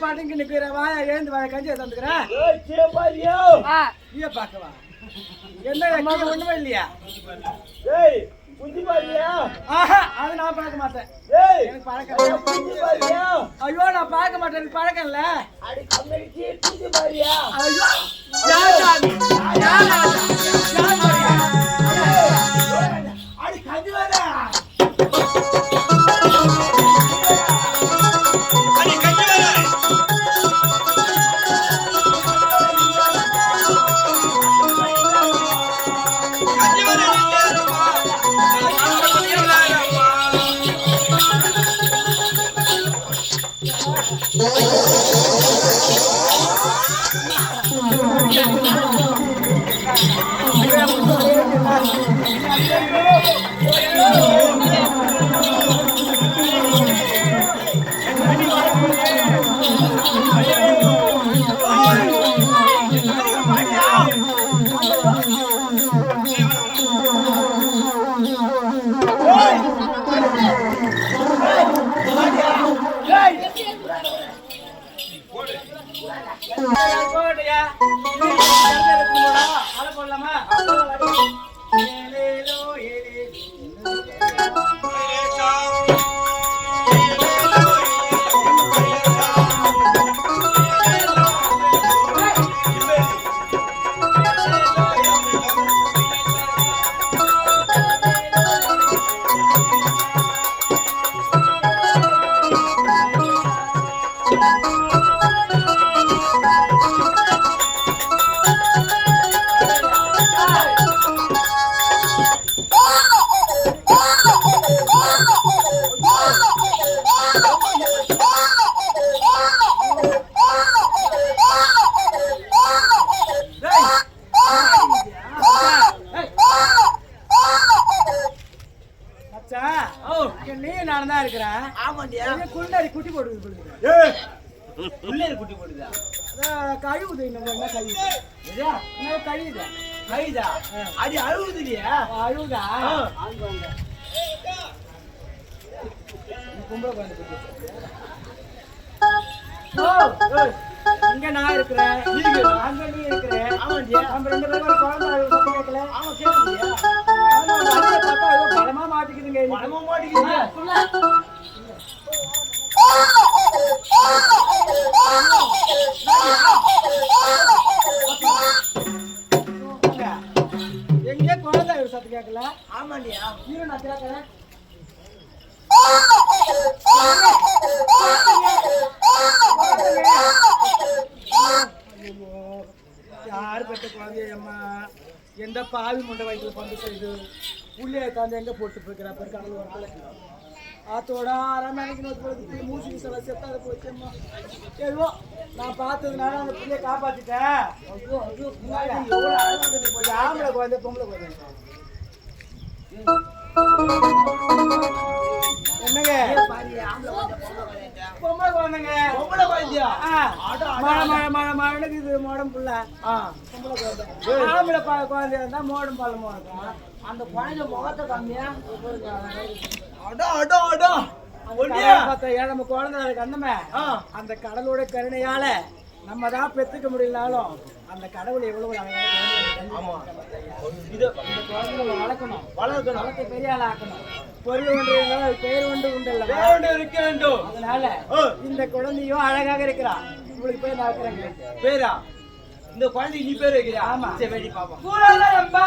பாட்டுக்கு நிக்கிற? வாயா ஏந்து வாயா கஞ்சி தந்துக்கிறேன் நீயே பார்க்கவா என்ன ஒண்ணுமே இல்லையா? குஞ்சி பாரியா? ஆஹா அது நான் பார்க்க மாட்டேன். ஏய் எனக்கு பழக்கம். குஞ்சி பாரியா? ஐயோ நான் பார்க்க மாட்டேன். எனக்கு பழக்கம் இல்ல. அடி குஞ்சி பாரியா? ஐயோ யார் யார் போகட்டையா Gloria. நீ தான் இருக்கிறேன். ஆமாண்டியா? குண்டாடி குட்டி போடுது குட்டி கழுவுது இன்னும் என்ன கழுவுது? கழுவுது. கைதா அடி அழுவுதா? குழந்தை ஏய், இங்க நான் இருக்கிறேன். நீங்க. அங்க நீ இருக்கிற ஆமாண்டியா? நம்ம ரெண்டு பேரும் குழந்தை எங்கே குழந்தை ஒரு சத்து கேட்கல ஆமாண்டியா நீங்க நான் கேட்கறேன் யார் பெற்ற குழந்தையம்மா எந்த பாவி முண்டை வயிற்றுல பந்து செய்து உள்ளே உட்காந்து எங்க போட்டு போய்க்கிறா பேர் கடல் வரத்துல ஆத்தோட அரமணிக்கு நோட்டு போய் மூசிக்கு செத்தாத போச்சு அம்மா. நான் பார்த்ததுனால அந்த பிள்ளைய காப்பாத்திட்டேன். ஆம்பளை குழந்தை பொம்பளை குழந்தை பொம்பளை குழந்தையா ஆ, மழை மழை மழை மழைக்கு இது மோடம் புள்ள. ஆ. பொம்பளை குழந்தை ஆம்பளை ப- குழந்தையா இருந்தா மோடம் இருக்கும். அந்த குழந்தை முகத்தை கம்மியா அடா அடா அடா. ஏழம குழந்தை ஆ. அந்த கடலோட கருணையால நம்ம தான் பெத்துக்க முடியலனாலும் அந்த கடவுள் எவ்வளவு வளர்க்கணும். வளர்க்கணும். வளர்த்து பெரிய ஆள் ஆக்கணும். பொருள் ஒன்று இருந்தாலும் அது பேர் ஒன்று உண்டு இல்ல வேண்டு இருக்க வேண்டும். அதனால. இந்த குழந்தையும் அழகாக இருக்கிறா உங்களுக்கு பேர் நான் பேரா? இந்த குழந்தைக்கு நீ பேர் வைக்கிறியா? ஆமா. சரி பாப்பா